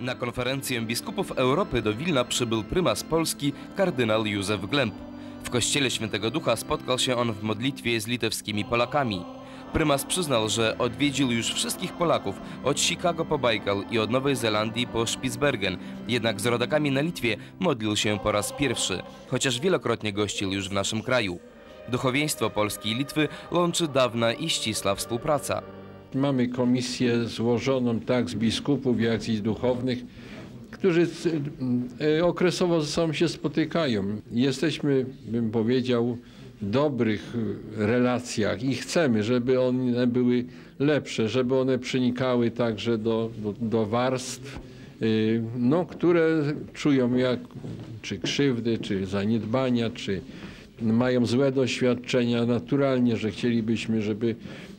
Na konferencję biskupów Europy do Wilna przybył prymas Polski kardynał Józef Glemp. W kościele Świętego Ducha spotkał się on w modlitwie z litewskimi Polakami. Prymas przyznał, że odwiedził już wszystkich Polaków od Chicago po Bajkal i od Nowej Zelandii po Spitsbergen, jednak z rodakami na Litwie modlił się po raz pierwszy, chociaż wielokrotnie gościł już w naszym kraju. Duchowieństwo Polski i Litwy łączy dawna i ścisła współpraca. Mamy komisję złożoną tak z biskupów, jak i z duchownych, którzy e, okresowo ze sobą się spotykają. Jesteśmy, bym powiedział, w dobrych relacjach i chcemy, żeby one były lepsze, żeby one przenikały także do, do, do warstw, e, no, które czują jak czy krzywdy, czy zaniedbania, czy mają złe doświadczenia. Naturalnie, że chcielibyśmy, żeby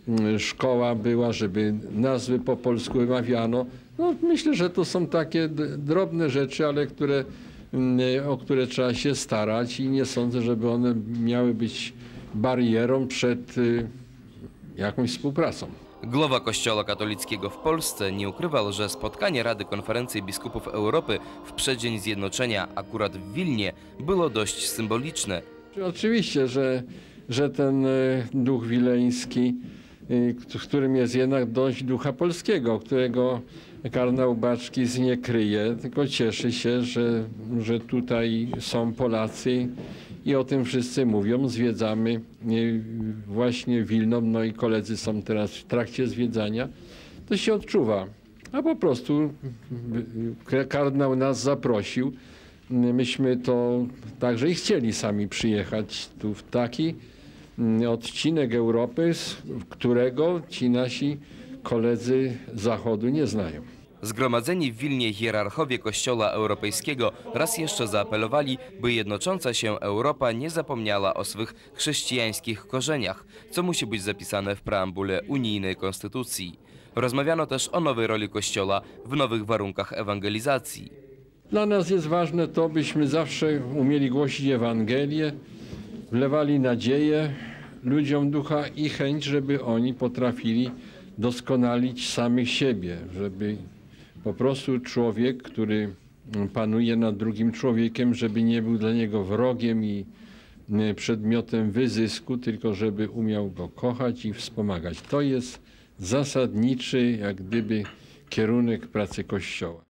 mm, szkoła była, żeby nazwy po polsku wymawiano. No, myślę, że to są takie drobne rzeczy, ale które, mm, o które trzeba się starać i nie sądzę, żeby one miały być barierą przed y, jakąś współpracą. Głowa Kościoła katolickiego w Polsce nie ukrywał, że spotkanie Rady Konferencji Biskupów Europy w przeddzień zjednoczenia akurat w Wilnie było dość symboliczne. Oczywiście, że, że ten y, duch wileński, y, w którym jest jednak dość ducha polskiego, którego kardynał Baczkis nie kryje, tylko cieszy się, że, że tutaj są Polacy i o tym wszyscy mówią. Zwiedzamy y, właśnie Wilno, no i koledzy są teraz w trakcie zwiedzania. To się odczuwa. A po prostu kardynał nas zaprosił. Myśmy to także i chcieli sami przyjechać tu w taki mm, odcinek Europy, którego ci nasi koledzy Zachodu nie znają. Zgromadzeni w Wilnie hierarchowie Kościoła Europejskiego raz jeszcze zaapelowali, by jednocząca się Europa nie zapomniała o swych chrześcijańskich korzeniach, co musi być zapisane w preambule unijnej konstytucji. Rozmawiano też o nowej roli Kościoła w nowych warunkach ewangelizacji. Dla nas jest ważne to, byśmy zawsze umieli głosić Ewangelię, wlewali nadzieję ludziom ducha i chęć, żeby oni potrafili doskonalić samych siebie, żeby po prostu człowiek, który panuje nad drugim człowiekiem, żeby nie był dla niego wrogiem i e, przedmiotem wyzysku, tylko żeby umiał go kochać i wspomagać. To jest zasadniczy, jak gdyby, kierunek pracy Kościoła.